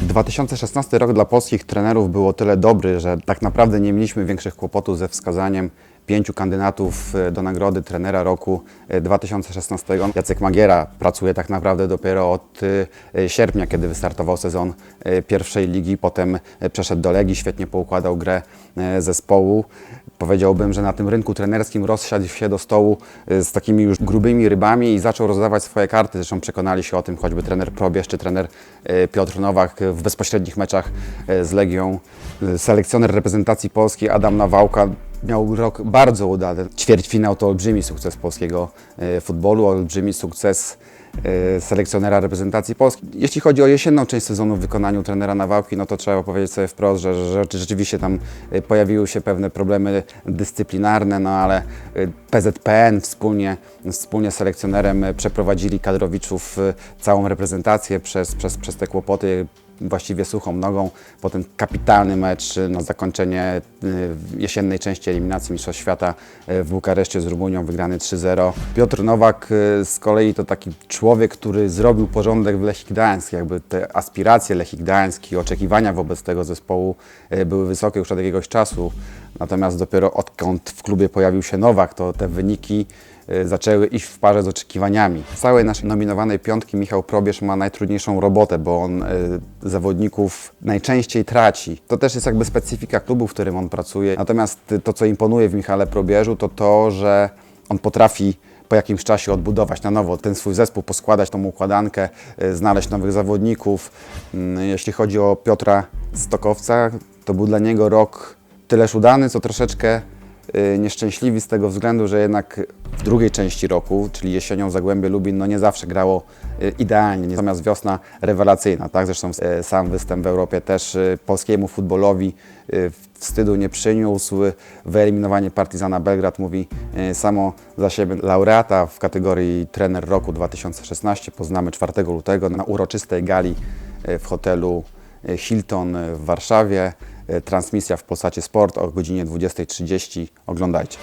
2016 rok dla polskich trenerów był o tyle dobry, że tak naprawdę nie mieliśmy większych kłopotów ze wskazaniem pięciu kandydatów e, do nagrody trenera roku e, 2016. Jacek Magiera pracuje tak naprawdę dopiero od e, sierpnia, kiedy wystartował sezon e, pierwszej ligi, potem e, przeszedł do Legii, świetnie poukładał grę e, zespołu. Powiedziałbym, że na tym rynku trenerskim rozsiadł się do stołu e, z takimi już grubymi rybami i zaczął rozdawać swoje karty. Zresztą przekonali się o tym choćby trener Probierz czy trener e, Piotr Nowak w bezpośrednich meczach e, z Legią. E, Selekcjoner reprezentacji Polski Adam Nawałka miał rok bardzo udany. Ćwierćfinał to olbrzymi sukces polskiego e, futbolu, olbrzymi sukces e, selekcjonera reprezentacji Polski. Jeśli chodzi o jesienną część sezonu w wykonaniu trenera Nawałki, no to trzeba powiedzieć sobie wprost, że, rzeczywiście tam e, pojawiły się pewne problemy dyscyplinarne, no ale PZPN wspólnie, wspólnie z selekcjonerem przeprowadzili kadrowiczów całą reprezentację przez, przez, przez te kłopoty właściwie suchą nogą. Potem kapitalny mecz na zakończenie y, jesiennej części eliminacji Mistrzostw Świata y, w Bukareszcie z Rumunią, wygrany 3-0. Piotr Nowak y, z kolei to taki człowiek, który zrobił porządek w Lechii Gdańsk. Jakby te aspiracje Lechii Gdańsk i oczekiwania wobec tego zespołu y, były wysokie już od jakiegoś czasu. Natomiast dopiero odkąd w klubie pojawił się Nowak, to te wyniki y, zaczęły iść w parze z oczekiwaniami. Z całej naszej nominowanej piątki Michał Probierz ma najtrudniejszą robotę, bo on y, zawodników najczęściej traci. To też jest jakby specyfika klubu, w którym on pracuje. Natomiast to, co imponuje w Michale Probierzu, to to, że on potrafi po jakimś czasie odbudować na nowo ten swój zespół, poskładać tą układankę, y, znaleźć nowych zawodników. Mm, Jeśli chodzi o Piotra Stokowca, to był dla niego rok tyleż udany, co troszeczkę nieszczęśliwi z tego względu, że jednak w drugiej części roku, czyli jesienią Zagłębie Lubin, no nie zawsze grało y, idealnie, natomiast wiosna rewelacyjna, tak? Zresztą y, sam występ w Europie też y, polskiemu futbolowi y, wstydu nie przyniósł. Wyeliminowanie Partizana Belgrad mówi y, samo za siebie. Laureata w kategorii trener roku 2016 poznamy 4 lutego na uroczystej gali y, w hotelu y, Hilton w Warszawie. Y, Transmisja w Polsacie Sport o godzinie 20.30. Oglądajcie.